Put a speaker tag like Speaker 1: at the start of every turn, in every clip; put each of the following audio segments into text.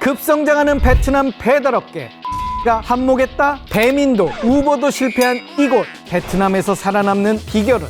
Speaker 1: 급성장하는 베트남 배달업계 가 한몫했다. 배민도 우버도 실패한 이곳 베트남에서 살아남는 비결은?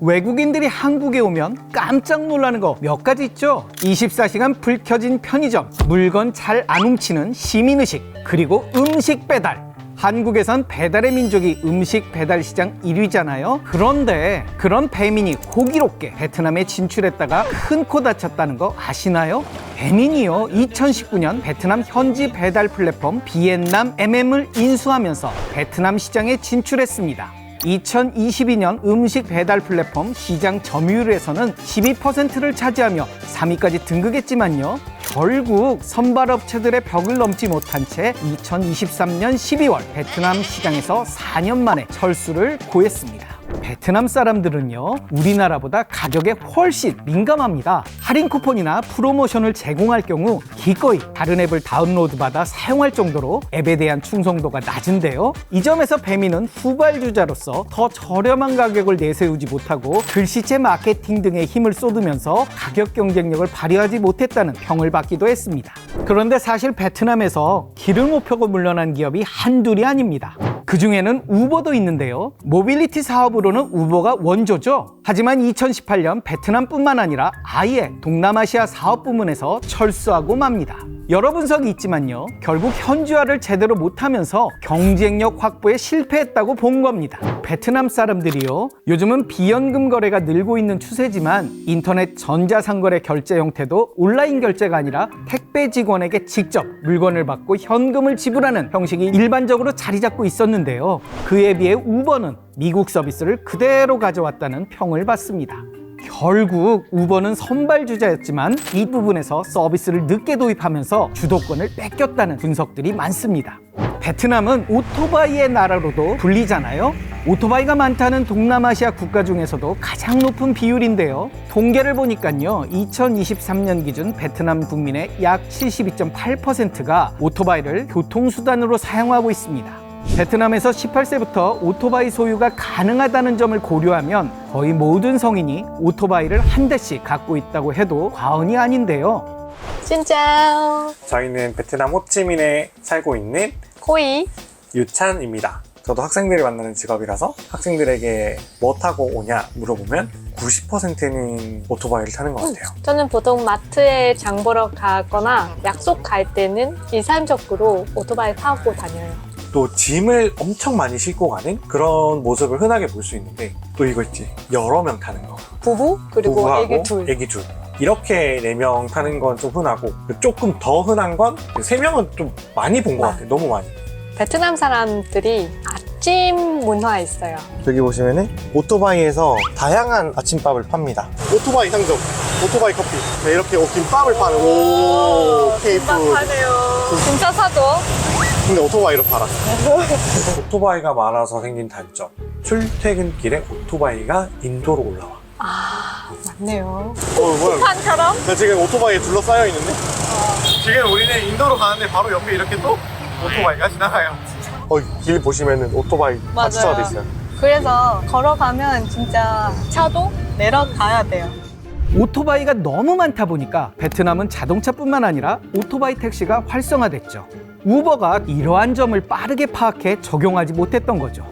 Speaker 1: 외국인들이 한국에 오면 깜짝 놀라는 거 몇 가지 있죠. 24시간 불 켜진 편의점, 물건 잘 안 훔치는 시민의식, 그리고 음식 배달. 한국에선 배달의 민족이 음식 배달 시장 1위잖아요. 그런데 그런 배민이 호기롭게 베트남에 진출했다가 큰 코 다쳤다는 거 아시나요? 배민이요. 2019년 베트남 현지 배달 플랫폼 비엔남 MM을 인수하면서 베트남 시장에 진출했습니다. 2022년 음식 배달 플랫폼 시장 점유율에서는 12%를 차지하며 3위까지 등극했지만요. 결국 선발업체들의 벽을 넘지 못한 채 2023년 12월 베트남 시장에서 4년 만에 철수를 고했습니다. 베트남 사람들은요, 우리나라보다 가격에 훨씬 민감합니다. 할인 쿠폰이나 프로모션을 제공할 경우 기꺼이 다른 앱을 다운로드 받아 사용할 정도로 앱에 대한 충성도가 낮은데요. 이 점에서 배민은 후발주자로서 더 저렴한 가격을 내세우지 못하고 글씨체 마케팅 등에 힘을 쏟으면서 가격 경쟁력을 발휘하지 못했다는 평을 받기도 했습니다. 그런데 사실 베트남에서 길을 못 펴고 물러난 기업이 한둘이 아닙니다. 그 중에는 우버도 있는데요. 모빌리티 사업으로는 우버가 원조죠. 하지만 2018년 베트남뿐만 아니라 아예 동남아시아 사업 부문에서 철수하고 맙니다. 여러 분석이 있지만요. 결국 현지화를 제대로 못하면서 경쟁력 확보에 실패했다고 본 겁니다. 베트남 사람들이요. 요즘은 비연금 거래가 늘고 있는 추세지만 인터넷 전자상거래 결제 형태도 온라인 결제가 아니라 택배 직원에게 직접 물건을 받고 현금을 지불하는 형식이 일반적으로 자리 잡고 있었는데 요. 그에 비해 우버는 미국 서비스를 그대로 가져왔다는 평을 받습니다. 결국 우버는 선발 주자였지만 이 부분에서 서비스를 늦게 도입하면서 주도권을 뺏겼다는 분석들이 많습니다. 베트남은 오토바이의 나라로도 불리잖아요. 오토바이가 많다는 동남아시아 국가 중에서도 가장 높은 비율인데요. 통계를 보니까요. 2023년 기준 베트남 국민의 약 72.8%가 오토바이를 교통수단으로 사용하고 있습니다. 베트남에서 18세부터 오토바이 소유가 가능하다는 점을 고려하면 거의 모든 성인이 오토바이를 한 대씩 갖고 있다고 해도 과언이 아닌데요.
Speaker 2: 진짜
Speaker 3: 저희는 베트남 호치민에 살고 있는
Speaker 2: 코이
Speaker 3: 유찬입니다. 저도 학생들을 만나는 직업이라서 학생들에게 뭐 타고 오냐 물어보면 90%는 오토바이를 타는 것 같아요.
Speaker 2: 저는 보통 마트에 장 보러 가거나 약속 갈 때는 일상적으로 오토바이 타고 다녀요.
Speaker 3: 또 짐을 엄청 많이 싣고 가는 그런 모습을 흔하게 볼 수 있는데 또 이거 있지 여러 명 타는 거
Speaker 2: 부부 그리고
Speaker 3: 부부하고
Speaker 2: 애기 둘.
Speaker 3: 애기 둘 이렇게 네명 타는 건 좀 흔하고 조금 더 흔한 건세 명은 좀 많이 본것
Speaker 2: 아.
Speaker 3: 같아요 너무 많이
Speaker 2: 베트남 사람들이 아침 문화 있어요.
Speaker 4: 여기 보시면은 오토바이에서 다양한 아침밥을 팝니다. 오토바이 상점, 오토바이 커피. 네, 이렇게 오, 김밥을 파는 오 케이프.
Speaker 2: 하네요. 진짜 사죠?
Speaker 4: 근데 오토바이로 팔아.
Speaker 3: 오토바이가 많아서 생긴 단점 출퇴근길에 오토바이가 인도로 올라와
Speaker 2: 아 맞네요.
Speaker 4: 어 뭐야?
Speaker 2: 판처럼?
Speaker 4: 나 지금 오토바이에 둘러싸여 있는데? 지금 우리는 인도로 가는데 바로 옆에 이렇게 또 오토바이가 지나가요. 어, 길 보시면은 오토바이 다
Speaker 5: 맞아요.
Speaker 4: 주차돼 있어요.
Speaker 5: 그래서 걸어가면 진짜 차도 내려가야 돼요.
Speaker 1: 오토바이가 너무 많다 보니까 베트남은 자동차뿐만 아니라 오토바이 택시가 활성화됐죠. 우버가 이러한 점을 빠르게 파악해 적용하지 못했던 거죠.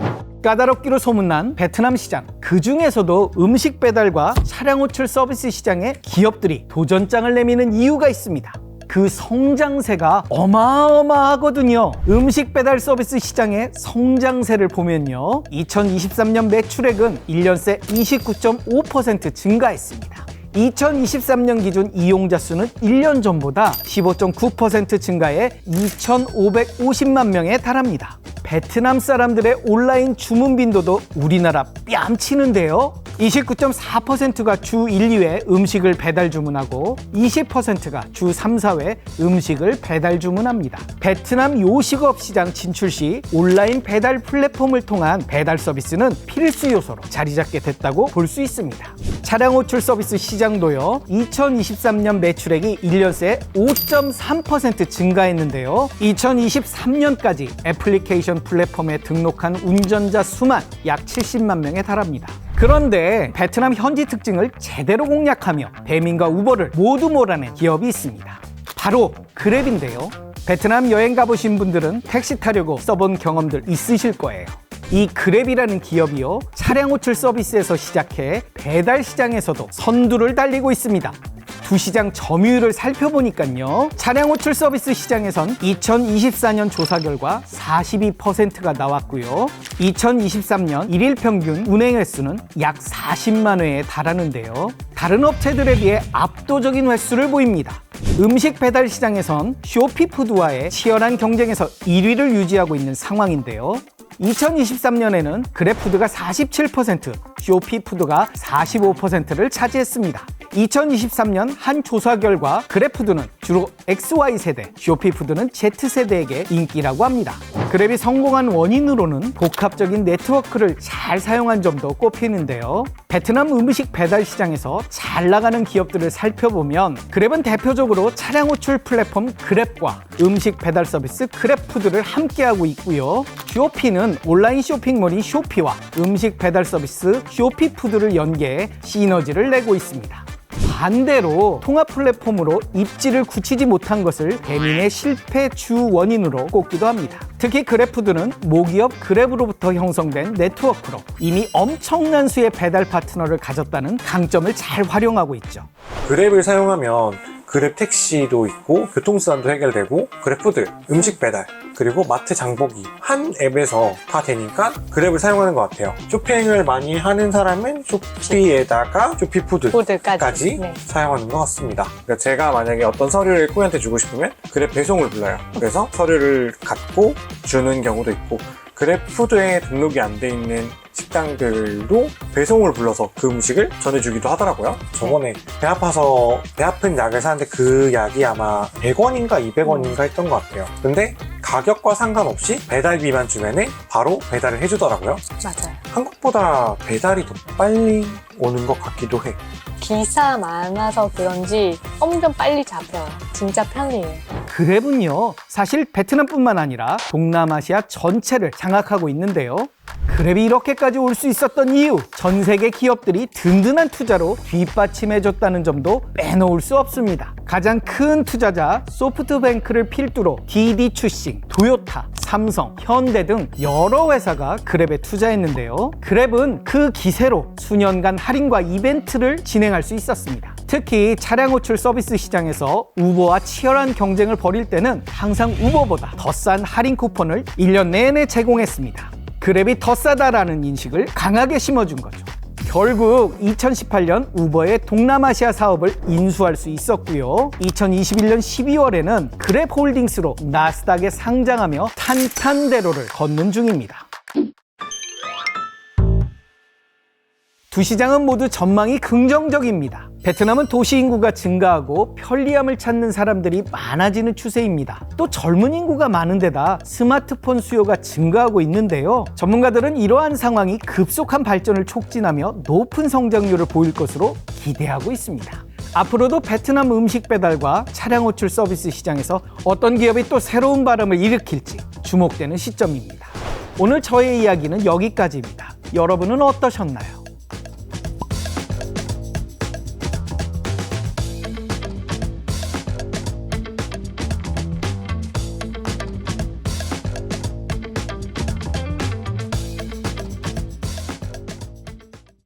Speaker 1: 까다롭기로 소문난 베트남 시장. 그 중에서도 음식 배달과 차량 호출 서비스 시장에 기업들이 도전장을 내미는 이유가 있습니다. 그 성장세가 어마어마하거든요. 음식 배달 서비스 시장의 성장세를 보면요. 2023년 매출액은 1년 새 29.5% 증가했습니다. 2023년 기준 이용자 수는 1년 전보다 15.9% 증가해 2,550만 명에 달합니다. 베트남 사람들의 온라인 주문 빈도도 우리나라 뺨치는데요. 29.4%가 주 1, 2회 음식을 배달 주문하고 20%가 주 3, 4회 음식을 배달 주문합니다. 베트남 요식업 시장 진출 시 온라인 배달 플랫폼을 통한 배달 서비스는 필수 요소로 자리 잡게 됐다고 볼 수 있습니다. 차량 호출 서비스 시장도요. 2023년 매출액이 1년 새 5.3% 증가했는데요. 2023년까지 애플리케이션 플랫폼에 등록한 운전자 수만 약 70만 명에 달합니다. 그런데 베트남 현지 특징을 제대로 공략하며 배민과 우버를 모두 몰아낸 기업이 있습니다. 바로 그랩인데요. 베트남 여행 가보신 분들은 택시 타려고 써본 경험들 있으실 거예요. 이 그랩이라는 기업이요. 차량 호출 서비스에서 시작해 배달 시장에서도 선두를 달리고 있습니다. 두 시장 점유율을 살펴보니까요. 차량 호출 서비스 시장에선 2024년 조사 결과 42%가 나왔고요. 2023년 일일 평균 운행 횟수는 약 40만 회에 달하는데요. 다른 업체들에 비해 압도적인 횟수를 보입니다. 음식 배달 시장에선 쇼피푸드와의 치열한 경쟁에서 1위를 유지하고 있는 상황인데요. 2023년에는 그래푸드가 47%, 쇼피푸드가 45%를 차지했습니다. 2023년 한 조사 결과 그래푸드는 주로 XY세대, 쇼피 푸드는 Z세대에게 인기라고 합니다. 그랩이 성공한 원인으로는 복합적인 네트워크를 잘 사용한 점도 꼽히는데요. 베트남 음식 배달 시장에서 잘 나가는 기업들을 살펴보면 그랩은 대표적으로 차량 호출 플랫폼 그랩과 음식 배달 서비스 그랩푸드를 함께하고 있고요. 쇼피는 온라인 쇼핑몰인 쇼피와 음식 배달 서비스 쇼피푸드를 연계해 시너지를 내고 있습니다. 반대로 통합 플랫폼으로 입지를 굳히지 못한 것을 배민의 실패 주 원인으로 꼽기도 합니다. 특히 그래프드는 모기업 그랩으로부터 형성된 네트워크로 이미 엄청난 수의 배달 파트너를 가졌다는 강점을 잘 활용하고 있죠.
Speaker 3: 그랩을 사용하면 그랩 택시도 있고 교통수단도 해결되고 그랩푸드, 음식 배달, 그리고 마트 장보기 한 앱에서 다 되니까 그랩을 사용하는 것 같아요. 쇼핑을 많이 하는 사람은 쇼피에다가 쇼피푸드까지
Speaker 2: 푸드까지. 네.
Speaker 3: 사용하는 것 같습니다. 그러니까 제가 만약에 어떤 서류를 꾸미한테 주고 싶으면 그랩 배송을 불러요. 그래서 서류를 갖고 주는 경우도 있고 그랩푸드에 등록이 안 돼 있는 식당들도 배송을 불러서 그 음식을 전해주기도 하더라고요. 저번에 배 아파서 배 아픈 약을 사는데 그 약이 아마 100원인가 200원인가 했던 것 같아요. 근데 가격과 상관없이 배달비만 주면은 바로 배달을 해주더라고요.
Speaker 2: 맞아요.
Speaker 3: 한국보다 배달이 더 빨리 오는 것 같기도 해.
Speaker 2: 기사 많아서 그런지 엄청 빨리 잡혀요. 진짜 편리해요.
Speaker 1: 그랩은요, 사실 베트남뿐만 아니라 동남아시아 전체를 장악하고 있는데요. 그랩이 이렇게까지 올 수 있었던 이유, 전 세계 기업들이 든든한 투자로 뒷받침해줬다는 점도 빼놓을 수 없습니다. 가장 큰 투자자 소프트뱅크를 필두로 디디 추싱, 도요타, 삼성, 현대 등 여러 회사가 그랩에 투자했는데요. 그랩은 그 기세로 수년간 할인과 이벤트를 진행할 수 있었습니다. 특히 차량 호출 서비스 시장에서 우버와 치열한 경쟁을 벌일 때는 항상 우버보다 더 싼 할인 쿠폰을 1년 내내 제공했습니다. 그랩이 더 싸다라는 인식을 강하게 심어준 거죠. 결국 2018년 우버의 동남아시아 사업을 인수할 수 있었고요. 2021년 12월에는 그랩 홀딩스로 나스닥에 상장하며 탄탄대로를 걷는 중입니다. 두 시장은 모두 전망이 긍정적입니다. 베트남은 도시 인구가 증가하고 편리함을 찾는 사람들이 많아지는 추세입니다. 또 젊은 인구가 많은 데다 스마트폰 수요가 증가하고 있는데요. 전문가들은 이러한 상황이 급속한 발전을 촉진하며 높은 성장률을 보일 것으로 기대하고 있습니다. 앞으로도 베트남 음식 배달과 차량 호출 서비스 시장에서 어떤 기업이 또 새로운 바람을 일으킬지 주목되는 시점입니다. 오늘 저의 이야기는 여기까지입니다. 여러분은 어떠셨나요?